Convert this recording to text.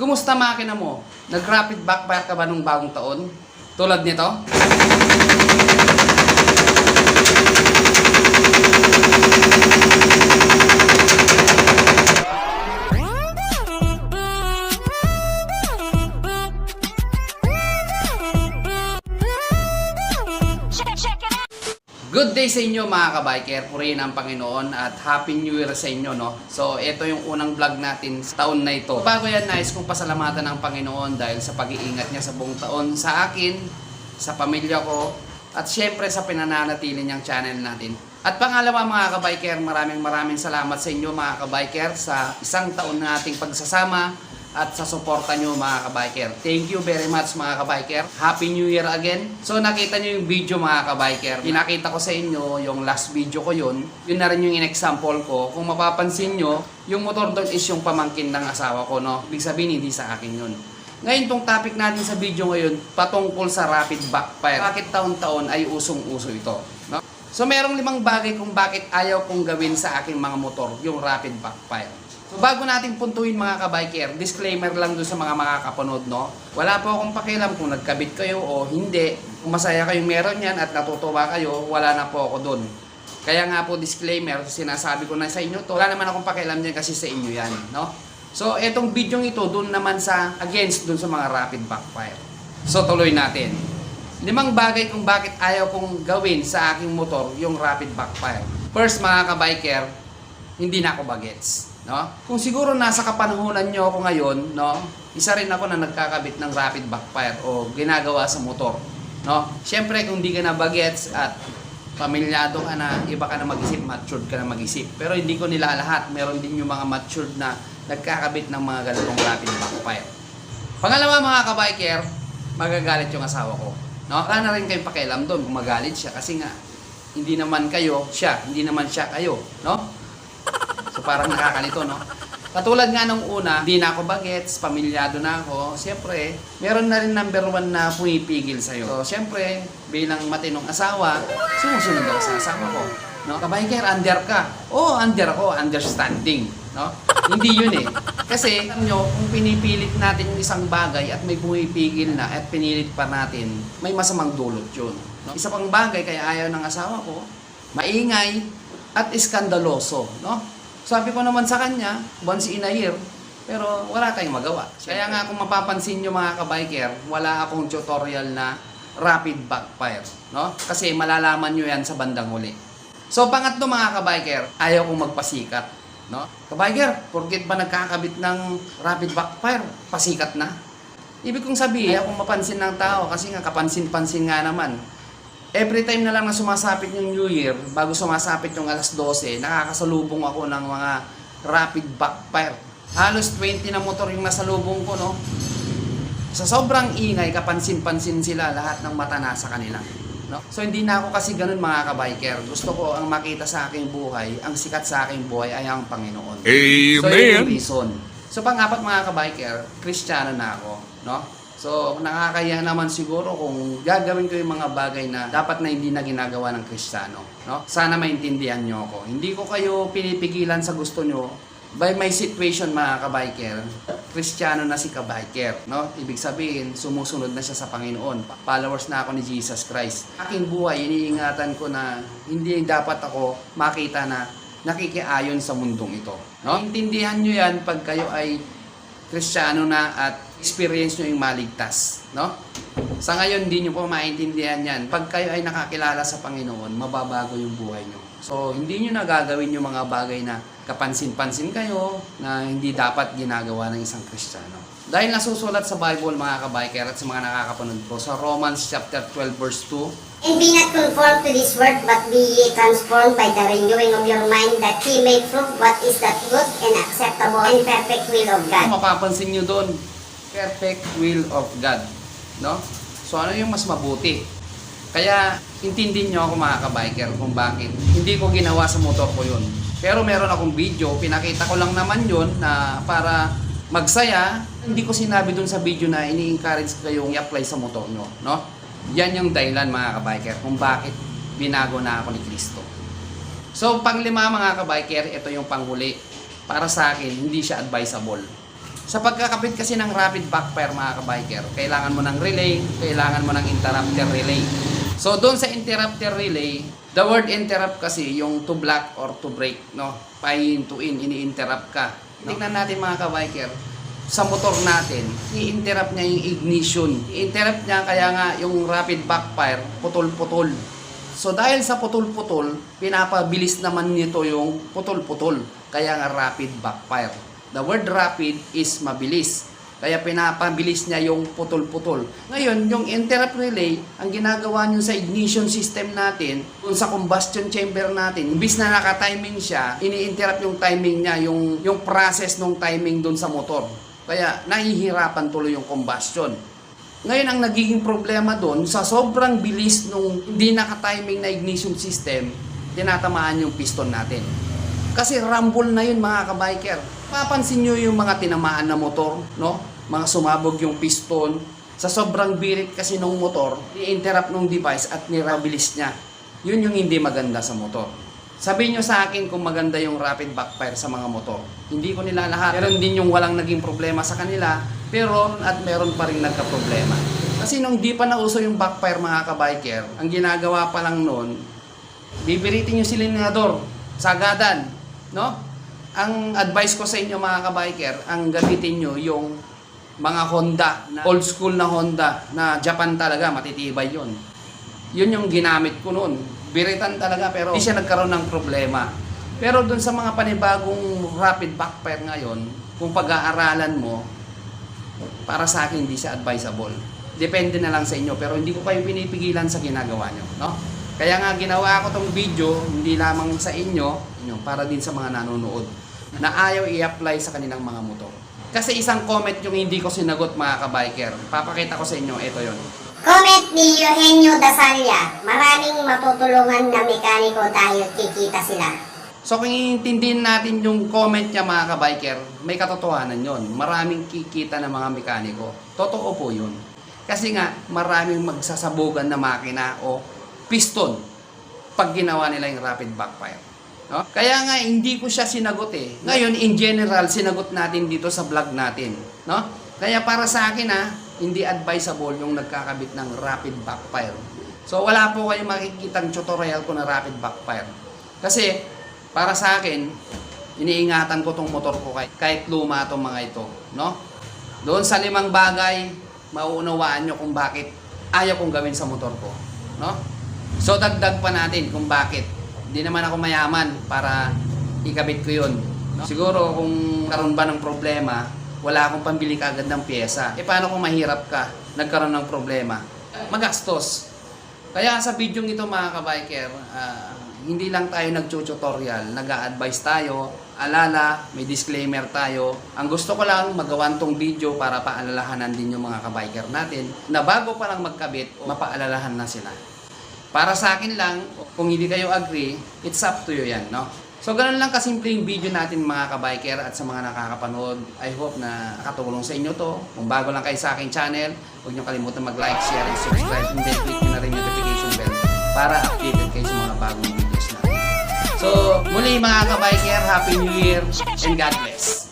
Kumusta makina mo? Nag-rapid backfire ka ba nung bagong taon? Tulad nito? Good day sa inyo mga kabiker, purihin ang Panginoon at Happy New Year sa inyo no. So ito yung unang vlog natin sa taon na ito. Bago yan nais kong pasalamatan ng Panginoon dahil sa pag-iingat niya sa buong taon sa akin, sa pamilya ko, at syempre sa pinananatili niyang channel natin. At pangalawa mga kabiker, maraming maraming salamat sa inyo mga kabiker sa isang taon na ating pagsasama at sa suporta nyo mga kabiker. Thank you very much mga kabiker. Happy New Year again. So nakita nyo yung video mga kabiker. Pinakita ko sa inyo yung last video ko yun. Yun na rin yung in-example ko. Kung mapapansin nyo, yung motor doon is yung pamangkin ng asawa ko. No? Ibig sabihin hindi sa akin yun. Ngayon tong topic natin sa video ngayon patungkol sa rapid backfire. Bakit taon-taon ay usong-uso ito? No? So merong limang bagay kung bakit ayaw kong gawin sa aking mga motor yung rapid backfire. Bago natin puntuin mga kabiker, disclaimer lang doon sa mga makakapanood, no? Wala po akong pakialam kung nagkabit kayo o hindi. Kung masaya kayong meron yan at natutuwa kayo, wala na po ako doon. Kaya nga po disclaimer, sinasabi ko na sa inyo to, wala naman akong pakialam dyan kasi sa inyo yan, no? So etong video ito, doon naman sa against doon sa mga rapid backfire. So tuloy natin. Limang bagay kung bakit ayaw kong gawin sa aking motor yung rapid backfire. First mga kabiker, hindi na ako bagets. No? Kung siguro nasa kapanahonan nyo ako ngayon, no? isa rin ako na nagkakabit ng rapid backfire o ginagawa sa motor. No? Siyempre kung hindi ka na bagets at pamilyado ka na, iba ka na mag-isip, matured ka na mag-isip. Pero hindi ko nila lahat. Meron din yung mga matured na nagkakabit ng mga ganitong rapid backfire. Pangalawa mga kabiker, magagalit yung asawa ko. No? Wala na rin kayong pakialam doon kung magalit siya kasi nga hindi naman kayo siya, hindi naman siya kayo, no? Parang nakakalito, no? Katulad nga nung una, hindi na ako bagets, pamilyado na ako. Siyempre, meron na rin number one na pumipigil sa'yo. So, siyempre, bilang matinong asawa, sumusunod ako sa asawa ko. No? Kabiker, under ka. Oo, under ako, understanding. No? Hindi yun eh. Kasi, alam nyo, kung pinipilit natin yung isang bagay at may pumipigil na at pinilit pa natin, may masamang dulot yun. No? Isa pang bagay, kaya ayaw ng asawa ko, maingay at iskandaloso. No? Sabi ko naman sa kanya, once in a year, pero wala tayong magawa. Kaya nga kung mapapansin nyo mga kabiker, wala akong tutorial na rapid backfire. No? Kasi malalaman nyo yan sa bandang huli. So pangatlo mga kabiker, ayaw kong magpasikat. No? Kabiker, porket ba nagkakabit ng rapid backfire, pasikat na? Ibig kong sabihin, kung mapansin ng tao, kasi nga kapansin-pansin nga naman, every time na lang na sumasapit yung New Year, bago sumasapit yung alas 12, nakakasalubong ako ng mga rapid backfire. Halos 20 na motor yung nasa lubong ko, no? Sa sobrang ingay, kapansin-pansin sila lahat ng mata nasa kanila. No? So hindi na ako kasi ganun mga kabiker. Gusto ko ang makita sa aking buhay, ang sikat sa aking buhay ay ang Panginoon. So yun yung Amen. reason. So pangapat mga kabiker, Kristiyano na ako. No? So nakakaya naman siguro kung gagawin ko yung mga bagay na dapat na hindi na ginagawa ng Kristiyano. No? Sana maintindihan nyo ako. Hindi ko kayo pinipigilan sa gusto nyo. By my situation mga kabiker, Kristiyano na si kabiker. No? Ibig sabihin, sumusunod na siya sa Panginoon. Followers na ako ni Jesus Christ. Aking buhay, iniingatan ko na hindi dapat ako makita na nakikiayon sa mundong ito. No? Intindihan nyo yan pag kayo ay Kristiyano na at experience nyo yung maligtas. No? Sa ngayon, hindi nyo po maintindihan yan. Pag kayo ay nakakilala sa Panginoon, mababago yung buhay nyo. So, hindi nyo na gagawin yung mga bagay na kapansin-pansin kayo na hindi dapat ginagawa ng isang Kristiyano. Dahil nasusulat sa Bible, mga kabiker, at sa mga nakakapanood ko, sa Romans chapter 12, verse 2, And be not conformed to this world, but be ye transformed by the renewing of your mind, that ye may prove what is that good and acceptable and perfect will of God. mapapansin nyo doon, perfect will of God. No? So ano yung mas mabuti? Kaya intindihin nyo ako mga kabiker kung bakit. Hindi ko ginawa sa motor ko yun. Pero meron akong video, pinakita ko lang naman yun na para magsaya. Hindi ko sinabi dun sa video na ini-encourage kayong i-apply sa motor nyo. No? Yan yung dahilan mga kabiker kung bakit binago na ako ni Kristo. So, panglima mga kabiker, ito yung panghuli. Para sa akin, hindi siya advisable. Sa pagkakabit kasi ng rapid backfire mga kabiker, kailangan mo ng relay, kailangan mo ng interrupter relay. So doon sa interrupter relay, the word interrupt kasi yung to block or to break, no? Pahintuin, ini-interrupt ka. Tingnan natin mga kabiker, sa motor natin, i-interrupt niya yung ignition. I-interrupt niya kaya nga yung rapid backfire, putol-putol. So dahil sa putol-putol, pinapabilis naman nito yung putol-putol. Kaya nga rapid backfire. The word rapid is mabilis. Kaya pinapabilis niya yung putol-putol. Ngayon, yung interrupt relay, ang ginagawa nyo sa ignition system natin, kung sa combustion chamber natin, imbis na naka-timing siya, ini-interrupt yung timing niya, yung, yung process ng timing dun sa motor. Kaya nahihirapan tuloy yung combustion. Ngayon, ang nagiging problema doon, sa sobrang bilis nung hindi naka-timing na ignition system, tinatamaan yung piston natin. Kasi rumble na yun mga kabiker. Papansin nyo yung mga tinamaan na motor, no? Mga sumabog yung piston. Sa sobrang birit kasi ng motor, i-interrupt ng device at nirabilis niya. Yun yung hindi maganda sa motor. Sabihin nyo sa akin kung maganda yung rapid backfire sa mga motor. Hindi ko nila lahat. Meron din yung walang naging problema sa kanila, pero at meron pa rin nagka-problema. Kasi nung di pa nauso yung backfire mga kabiker, ang ginagawa pa lang noon, bibiritin yung silinador, sagadan, no? Ang advice ko sa inyo mga kabiker, ang gamitin nyo yung mga Honda, old school na Honda, na Japan talaga, matitibay yon. Yun yung ginamit ko noon. Biritan talaga pero hindi siya nagkaroon ng problema. Pero dun sa mga panibagong rapid backfire ngayon, kung pag-aaralan mo, para sa akin hindi siya advisable. Depende na lang sa inyo pero hindi ko kayo pinipigilan sa ginagawa nyo, no? Kaya nga ginawa ko tong video hindi lamang sa inyo, inyo para din sa mga nanonood na ayaw i-apply sa kanilang mga motor. Kasi isang comment yung hindi ko sinagot mga kabiker. Papakita ko sa inyo, ito yon. Comment ni Eugenio Dasalia. Maraming matutulungan na mekaniko dahil kikita sila. So kung iintindihin natin yung comment niya mga kabiker, may katotohanan yon. Maraming kikita ng mga mekaniko. Totoo po yun. Kasi nga, maraming magsasabugan na makina o piston pag ginawa nila yung rapid backfire. No? Kaya nga, hindi ko siya sinagot eh. Ngayon, in general, sinagot natin dito sa vlog natin. No? Kaya para sa akin ha, hindi advisable yung nagkakabit ng rapid backfire. So wala po kayong makikitang tutorial ko na rapid backfire. Kasi para sa akin, iniingatan ko tong motor ko kahit, kahit luma tong mga ito, no? Doon sa limang bagay, mauunawaan nyo kung bakit ayaw kong gawin sa motor ko, no? So dagdag pa natin kung bakit. Hindi naman ako mayaman para ikabit ko 'yun. No? Siguro kung karon ba ng problema, wala akong pambili kagad ng pyesa. E paano kung mahirap ka, nagkaroon ng problema? Magastos. Kaya sa video ito mga kabiker, ah, hindi lang tayo nag-tutorial, nag-a-advise tayo, alala, may disclaimer tayo. Ang gusto ko lang magawan tong video para paalalahanan din yung mga kabiker natin na bago pa lang magkabit, mapaalalahan na sila. Para sa akin lang, kung hindi kayo agree, it's up to you yan, no? So, ganun lang kasimple yung video natin mga kabiker at sa mga nakakapanood. I hope na nakatulong sa inyo to. Kung bago lang kayo sa aking channel, huwag niyo kalimutan mag-like, share, and subscribe. And then click na rin yung notification bell para updated kayo sa mga bagong videos natin. So, muli mga kabiker, Happy New Year and God bless.